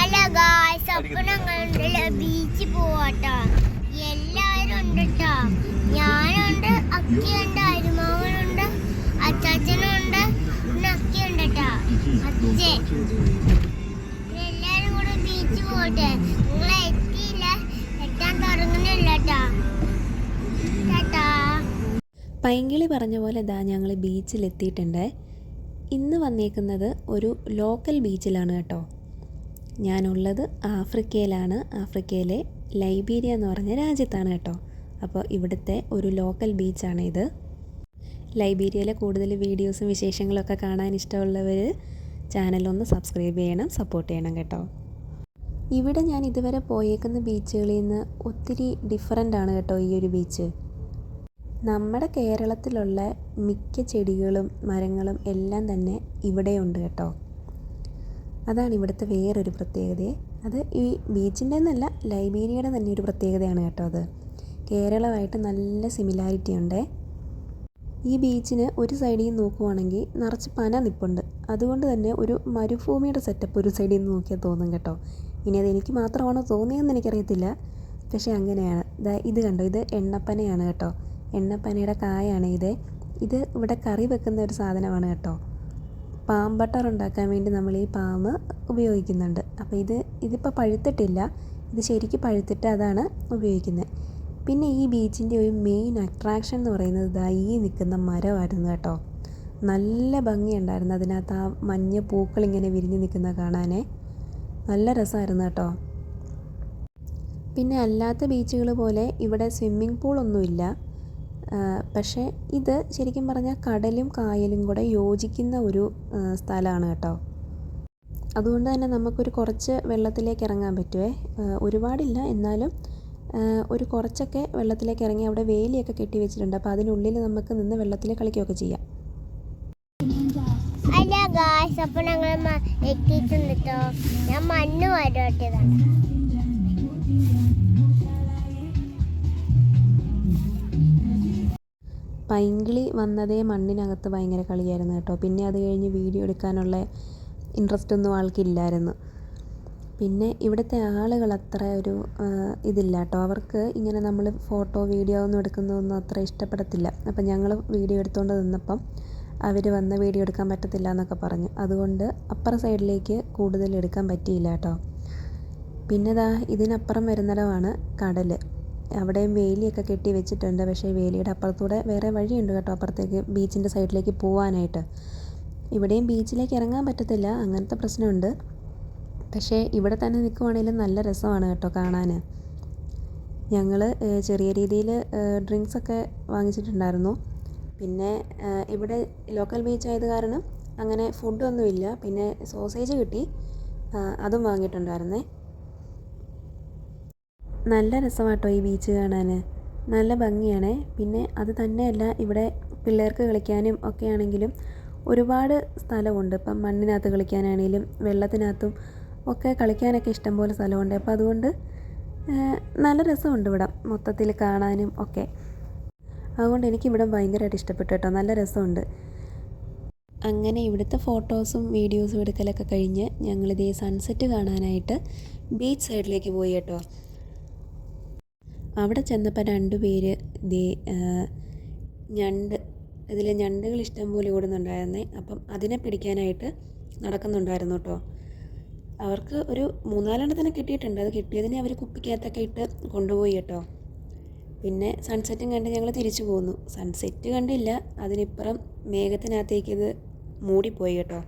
അല്ല ഗായ്സ് അപ്പൊ ഞങ്ങളുണ്ടല്ലോ ബീച്ചിൽ പോവാട്ടോ. എല്ലാവരും ഉണ്ട് കേട്ടോ ഞാനുണ്ട് അക്കിയുണ്ട് അരുമാവനുണ്ട് അച്ചാച്ചനുണ്ട് പിന്നെ അക്കിയുണ്ട് കേട്ടോ അച്ഛൻ എല്ലാരും കൂടെ ബീച്ചിൽ പോട്ടെ. നിങ്ങളെ എത്തിയില്ല എത്താൻ തുടങ്ങുന്നില്ല കേട്ടോ പൈങ്കിളി പറഞ്ഞ പോലെ ദാ ഞങ്ങൾ ബീച്ചിലെത്തിയിട്ടുണ്ട് ഇന്ന് വന്നേക്കുന്നത് ഒരു ലോക്കൽ ബീച്ചിലാണ് കേട്ടോ. ഞാനുള്ളത് ആഫ്രിക്കയിലാണ്. ആഫ്രിക്കയിലെ ലൈബീരിയ എന്ന് പറഞ്ഞ രാജ്യത്താണ് കേട്ടോ. അപ്പോൾ ഇവിടുത്തെ ഒരു ലോക്കൽ ബീച്ചാണ് ഇത് ലൈബീരിയയിലെ കൂടുതൽ വീഡിയോസും വിശേഷങ്ങളൊക്കെ കാണാൻ ഇഷ്ടമുള്ളവർ ചാനലൊന്ന് സബ്സ്ക്രൈബ് ചെയ്യണം സപ്പോർട്ട് ചെയ്യണം കേട്ടോ. ഇവിടെ ഞാൻ ഇതുവരെ പോയേക്കുന്ന ബീച്ചുകളിൽ നിന്ന് ഒത്തിരി ഡിഫറന്റ് ആണ് കേട്ടോ ഈ ഒരു ബീച്ച്. നമ്മുടെ കേരളത്തിലുള്ള മിക്ക ചെടികളും മരങ്ങളും എല്ലാം തന്നെ ഇവിടെയുണ്ട് കേട്ടോ. അതാണ് ഇവിടുത്തെ വേറൊരു പ്രത്യേകത അത് ഈ ബീച്ചിന്റെ എന്നല്ല ലൈബ്രേരിയുടെ തന്നെ ഒരു പ്രത്യേകതയാണ് കേട്ടോ അത്. കേരളമായിട്ട് നല്ല സിമിലാരിറ്റി ഉണ്ട്. ഈ ബീച്ചിന് ഒരു സൈഡിൽ നിന്ന് നോക്കുവാണെങ്കിൽ നിറച്ച് പന നിപ്പുണ്ട്. അതുകൊണ്ട് തന്നെ ഒരു മരുഭൂമിയുടെ സെറ്റപ്പ് ഒരു സൈഡിൽ നിന്ന് നോക്കിയാൽ തോന്നും കേട്ടോ. ഇനി അത് എനിക്ക് മാത്രമാണോ തോന്നിയതെന്ന് എനിക്കറിയത്തില്ല. പക്ഷേ അങ്ങനെയാണ്. ഇത് കണ്ടോ? ഇത് എണ്ണപ്പനയാണ് കേട്ടോ. എണ്ണപ്പനയുടെ കായാണ് ഇത്. ഇത് ഇവിടെ കറി വെക്കുന്ന ഒരു സാധനമാണ് കേട്ടോ. പാം ബട്ടർ ഉണ്ടാക്കാൻ വേണ്ടി നമ്മൾ ഈ പാമ്പ് ഉപയോഗിക്കുന്നുണ്ട്. അപ്പോൾ ഇത് ഇതിപ്പോൾ പഴുത്തിട്ടില്ല. ഇത് ശരിക്കും പഴുത്തിട്ട് അതാണ് ഉപയോഗിക്കുന്നത്. പിന്നെ ഈ ബീച്ചിന്റെ ഒരു മെയിൻ അട്രാക്ഷൻ എന്ന് പറയുന്നത് ഇതാ ഈ നിൽക്കുന്ന മരമായിരുന്നു കേട്ടോ. നല്ല ഭംഗിയുണ്ടായിരുന്നു. അതിനകത്ത് ആ മഞ്ഞ പൂക്കൾ ഇങ്ങനെ വിരിഞ്ഞ് നിൽക്കുന്ന കാണാനേ. നല്ല രസമായിരുന്നു കേട്ടോ. പിന്നെ അല്ലാത്ത ബീച്ചുകൾ പോലെ ഇവിടെ സ്വിമ്മിംഗ് പൂളൊന്നുമില്ല. പക്ഷേ ഇത് ശരിക്കും പറഞ്ഞാൽ കടലും കായലും കൂടെ യോജിക്കുന്ന ഒരു സ്ഥലമാണ് കേട്ടോ. അതുകൊണ്ട് തന്നെ നമുക്കൊരു കുറച്ച് വെള്ളത്തിലേക്ക് ഇറങ്ങാൻ പറ്റുമേ ഒരുപാടില്ല എന്നാലും ഒരു കുറച്ചൊക്കെ വെള്ളത്തിലേക്ക് ഇറങ്ങി അവിടെ വേലിയൊക്കെ കെട്ടി വെച്ചിട്ടുണ്ട്. അപ്പോൾ അതിനുള്ളിൽ നമുക്ക് നിന്ന് വെള്ളത്തിൽ കളിക്കുകയൊക്കെ ചെയ്യാം. അല്ല ഗായ്സ് അപ്പോൾ ഞങ്ങൾ എത്തിയിട്ടുണ്ട് കേട്ടോ ഞാൻ മണ്ണ് വരട്ടിയതാണ് പൈങ്കിളി വന്നതേ മണ്ണിനകത്ത് ഭയങ്കര കളിയായിരുന്നു കേട്ടോ. പിന്നെ അത് കഴിഞ്ഞ് വീഡിയോ എടുക്കാനുള്ള ഇൻട്രസ്റ്റ് ഒന്നും ആൾക്കില്ലായിരുന്നു. പിന്നെ ഇവിടുത്തെ ആളുകൾ അത്ര ഒരു ഇതില്ല കേട്ടോ. അവർക്ക് ഇങ്ങനെ നമ്മൾ ഫോട്ടോ വീഡിയോ ഒന്നും എടുക്കുന്നതൊന്നും അത്ര ഇഷ്ടപ്പെടത്തില്ല. അപ്പം ഞങ്ങൾ വീഡിയോ എടുത്തുകൊണ്ട് നിന്നപ്പം അവർ വന്ന് വീഡിയോ എടുക്കാൻ പറ്റത്തില്ല എന്നൊക്കെ പറഞ്ഞു. അതുകൊണ്ട് അപ്പുറ സൈഡിലേക്ക് കൂടുതൽ എടുക്കാൻ പറ്റിയില്ല കേട്ടോ. പിന്നെ ഇതാ ഇതിനപ്പുറം വരുന്നിടമാണ് കടൽ അവിടെയും വേലിയൊക്കെ കെട്ടി വെച്ചിട്ടുണ്ട്. പക്ഷേ വേലിയുടെ അപ്പുറത്തൂടെ വേറെ വഴിയുണ്ട് കേട്ടോ അപ്പുറത്തേക്ക് ബീച്ചിന്റെ സൈഡിലേക്ക് പോകാനായിട്ട് ഇവിടെയും ബീച്ചിലേക്ക് ഇറങ്ങാൻ പറ്റത്തില്ല. അങ്ങനത്തെ പ്രശ്നമുണ്ട്. പക്ഷേ ഇവിടെ തന്നെ നിൽക്കുവാണെങ്കിലും നല്ല രസമാണ് കേട്ടോ കാണാൻ. ഞങ്ങൾ ചെറിയ രീതിയിൽ ഡ്രിങ്ക്സൊക്കെ വാങ്ങിച്ചിട്ടുണ്ടായിരുന്നു. പിന്നെ ഇവിടെ ലോക്കൽ ബീച്ച് ആയത് കാരണം അങ്ങനെ ഫുഡൊന്നുമില്ല. പിന്നെ സോസേജ് കിട്ടി. അതും വാങ്ങിയിട്ടുണ്ടായിരുന്നേ. നല്ല രസമാട്ടോ ഈ ബീച്ച് കാണാൻ നല്ല ഭംഗിയാണ്. പിന്നെ അത് തന്നെയല്ല ഇവിടെ പിള്ളേർക്ക് കളിക്കാനും ഒക്കെ ആണെങ്കിലും ഒരുപാട് സ്ഥലമുണ്ട്. ഇപ്പം മണ്ണിനകത്ത് കളിക്കാനാണെങ്കിലും വെള്ളത്തിനകത്തും ഒക്കെ കളിക്കാനൊക്കെ ഇഷ്ടംപോലെ സ്ഥലമുണ്ട്. അപ്പോൾ അതുകൊണ്ട് നല്ല രസമുണ്ട് ഇവിടെ മൊത്തത്തിൽ കാണാനും ഒക്കെ. അതുകൊണ്ട് എനിക്ക് ഇവിടെ ഭയങ്കരമായിട്ട് ഇഷ്ടപ്പെട്ടു കേട്ടോ നല്ല രസമുണ്ട്. അങ്ങനെ ഇവിടുത്തെ ഫോട്ടോസും വീഡിയോസും എടുക്കലൊക്കെ കഴിഞ്ഞ് ഞങ്ങളിതേ സൺസെറ്റ് കാണാനായിട്ട് ബീച്ച് സൈഡിലേക്ക് പോയി കേട്ടോ. അവിടെ ചെന്നപ്പോൾ രണ്ട് പേര് ദേ ഞണ്ട് ഇതിൽ ഞണ്ടുകൾ ഇഷ്ടം പോലെ ഓടുന്നുണ്ടായിരുന്നേ. അപ്പം അതിനെ പിടിക്കാനായിട്ട് നടക്കുന്നുണ്ടായിരുന്നു കേട്ടോ അവർക്ക് ഒരു മൂന്നാലെണ്ണത്തിനെ കിട്ടിയിട്ടുണ്ട്. അത് കിട്ടിയതിനെ അവർ കുപ്പിക്കകത്തൊക്കെ ഇട്ട് കൊണ്ടുപോയി കേട്ടോ പിന്നെ സൺസെറ്റും കണ്ട് ഞങ്ങൾ തിരിച്ചു പോന്നു. സൺസെറ്റ് കണ്ടില്ല. അതിനിപ്പുറം മേഘത്തിനകത്തേക്ക് ഇത് മൂടിപ്പോയി കേട്ടോ